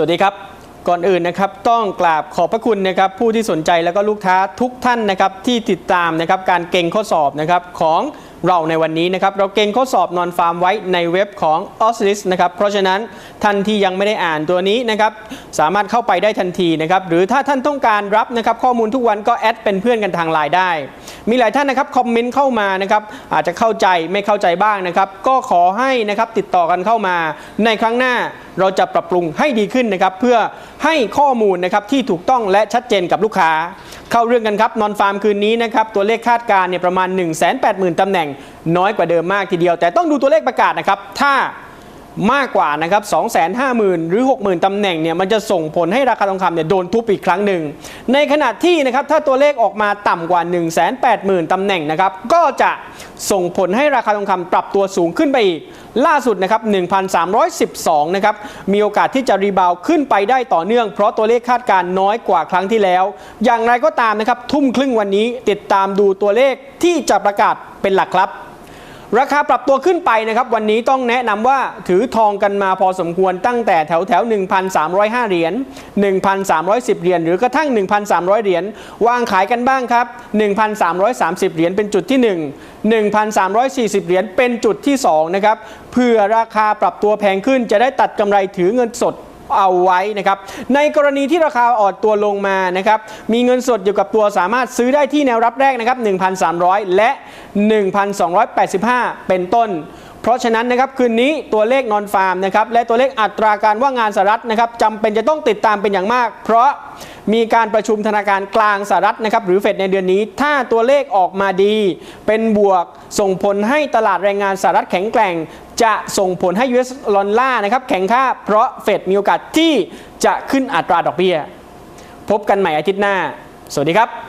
สวัสดีครับ ก่อนอื่นนะครับต้องกราบขอบพระคุณนะครับผู้ที่สนใจแล้วก็ลูกค้าทุกท่านนะครับที่ติดตามนะครับการเก่งข้อสอบนะครับของ เราในวันนี้นะครับเราเก่งข้อสอบนอนฟาร์มไว้ในเว็บของ o s l i s นะครับเพราะฉะนั้นท่านที่ยังไม่ได้อ่านตัวนี้นะครับสามารถเข้าไปได้ทันทีนะครับหรือถ้าท่านต้องการรับนะครับข้อมูลทุกวันก็แอดเป็นเพื่อนกันทางไลน์ได้ มีหลายท่านนะครับคอมเมนต์เข้ามานะครับอาจจะเข้าใจไม่เข้าใจบ้างนะครับก็ขอให้นะครับติดต่อกันเข้ามา ในครั้งหน้าเราจะปรับปรุงให้ดีขึ้นนะครับเพื่อให้ข้อมูลนะครับที่ถูกต้องและชัดเจนกับลูกค้า เข้าเรื่องกันครับนอนฟาร์มคืนนี้นะครับตัวเลขคาดการณ์เนี่ยประมาณ 1 8 0 0 0 0ตำแหน่งน้อยกว่าเดิมมากทีเดียว แต่ต้องดูตัวเลขประกาศนะครับ ถ้า มากกว่านะครับ250,000 หรือ 60,000 ตำแหน่งเนี่ยมันจะส่งผลให้ราคาทองคำเนี่ยโดนทุบอีกครั้งหนึ่ง ในขณะที่นะครับถ้าตัวเลขออกมาต่ำกว่า 180,000 ตำแหน่งนะครับก็จะส่งผลให้ราคาทองคำปรับตัวสูงขึ้นไปอีก ล่าสุดนะครับ 1,312 นะครับ มีโอกาสที่จะรีบาวขึ้นไปได้ต่อเนื่อง เพราะตัวเลขคาดการณ์น้อยกว่าครั้งที่แล้ว อย่างไรก็ตามนะครับ ทุ่มครึ่งวันนี้ติดตามดูตัวเลขที่จะประกาศเป็นหลักครับ ราคาปรับตัวขึ้นไปนะครับ วันนี้ต้องแนะนำว่าถือทองกันมาพอสมควรตั้งแต่แถวแถว 1,305 เหรียญ 1,310 เหรียญ หรือกระทั่ง 1,300 เหรียญ วางขายกันบ้างครับ 1,330 เหรียญเป็นจุดที่ 1 1,340 เหรียญเป็นจุดที่2นะครับเพื่อราคาปรับตัวแพงขึ้นจะได้ตัดกำไรถือเงินสด เอาไว้นะครับในกรณีที่ราคาอ่อนตัวลงมานะครับมีเงินสดอยู่กับตัวสามารถซื้อได้ที่แนวรับแรกนะครับ1,300 และ 1,285 เป็นต้นเพราะฉะนั้นนะครับคืนนี้ตัวเลขนอนฟาร์มนะครับและตัวเลขอัตราการว่างงานสหรัฐนะครับจำเป็นจะต้องติดตามเป็นอย่างมาก เพราะ มีการประชุมธนาคารกลางสหรัฐนะครับหรือเฟดในเดือนนี้ ถ้าตัวเลขออกมาดี เป็นบวกส่งผลให้ตลาดแรงงานสหรัฐแข็งแกร่ง จะส่งผลให้ US ดอลลาร์นะครับแข็งค่าเพราะเฟดมีโอกาสที่จะขึ้นอัตราดอกเบี้ย พบกันใหม่อาทิตย์หน้า สวัสดีครับ